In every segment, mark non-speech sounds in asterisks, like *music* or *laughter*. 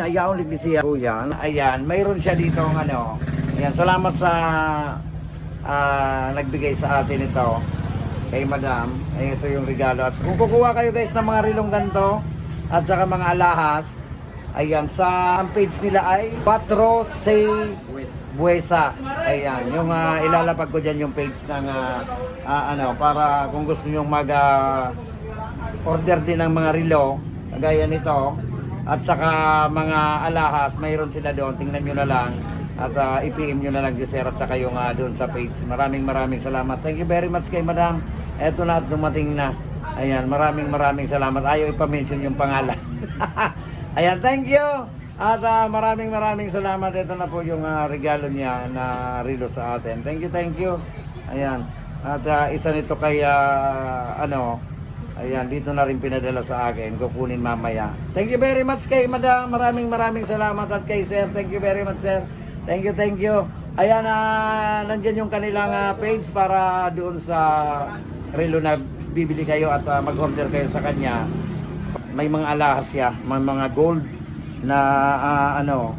Ayaw ulit siya yan. Ayan, mayroon siya dito ng ano. Ayan, salamat sa ah, nagbigay sa atin ito kay Madam. Ay, ito yung regalo. At kung kukuha kayo guys ng mga rilong ganito at saka mga alahas, ayan, sa page nila ay Patro Say Buesa. Ayan, yung ah, ilalapag ko dyan yung page ng ah, ah, ano, para kung gusto nyo mag ah, order din ng mga relo, gaya nito, at saka mga alahas, mayroon sila doon, tingnan nyo na lang, at uh, i-PM nyo na lang, sir, at saka yung uh, doon sa page. Maraming maraming salamat. Thank you very much kay madam. Eto na at dumating na. Ayan, maraming maraming salamat. Ayaw ipa-mention yung pangalan. *laughs* Ayan, thank you. At ah, maraming maraming salamat. Ito na po yung ah, regalo niya na relo sa atin. Thank you, thank you. Ayan. At ah, isa nito kay ah, ano, ayan, dito na rin pinadala sa akin. Kukunin mamaya. Thank you very much kay Madam. Maraming maraming salamat at kay Sir. Thank you very much, Sir. Thank you, thank you. Ayan, ah, nandyan yung kanilang ah, page para doon sa relo na bibili kayo at ah, mag-order kayo sa kanya may mga alahas siya, may mga gold na ah, ano.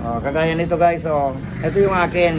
Oh, kagaya nito guys, oh. Ito yung akin.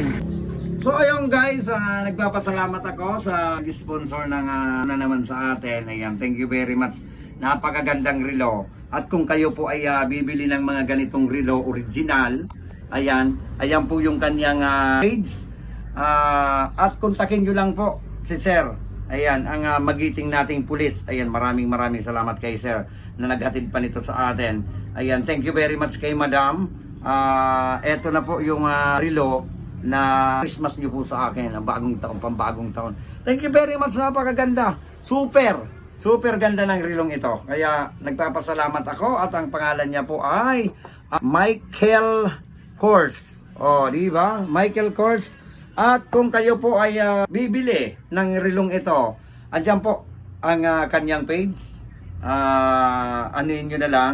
So ayun guys, ah, nagpapasalamat ako sa sponsor ng ah, na naman sa atin. Ayan, thank you very much. Napakagandang relo. At kung kayo po ay ah, bibili ng mga ganitong relo original, ayan, ayan po yung kanyang ah, page. Ah, at kontakin nyo lang po si Sir. Ayan, ang ah, magiting nating pulis. Ayan, maraming maraming salamat kay Sir na naghatid pa nito sa atin. Ayan, thank you very much kay Madam. Ah, eto na po yung ah, relo na Christmas niyo po sa akin, ang bagong taon, pambagong taon. Thank you very much, napakaganda. Super, super ganda ng rilong ito. Kaya nagpapasalamat ako at ang pangalan niya po ay ah, Michael Kors. Oh, di ba? Michael Kors. At kung kayo po ay ah, bibili ng rilong ito, andyan po ang ah, kanyang page. Ah, anuin nyo na lang,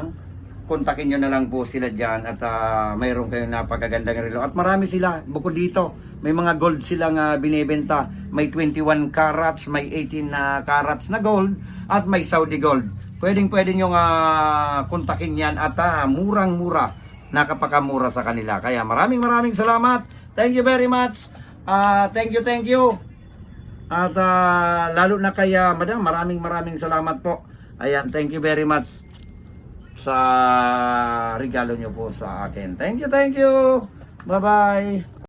kontakin nyo na lang po sila dyan at ah, mayroon kayong napakagandang relo. At marami sila, bukod dito, may mga gold silang ah, binibenta. May 21 carats, may 18 na carats na gold, at may Saudi gold. Pwedeng pwede nyo nga kontakin yan at ah, murang-mura, nakapakamura sa kanila. Kaya maraming maraming salamat. Thank you very much. Ah, thank you, thank you. At ah, lalo na kaya, madam, maraming maraming salamat po. Ayan, thank you very much sa regalo nyo po sa akin. Thank you, thank you. Bye-bye.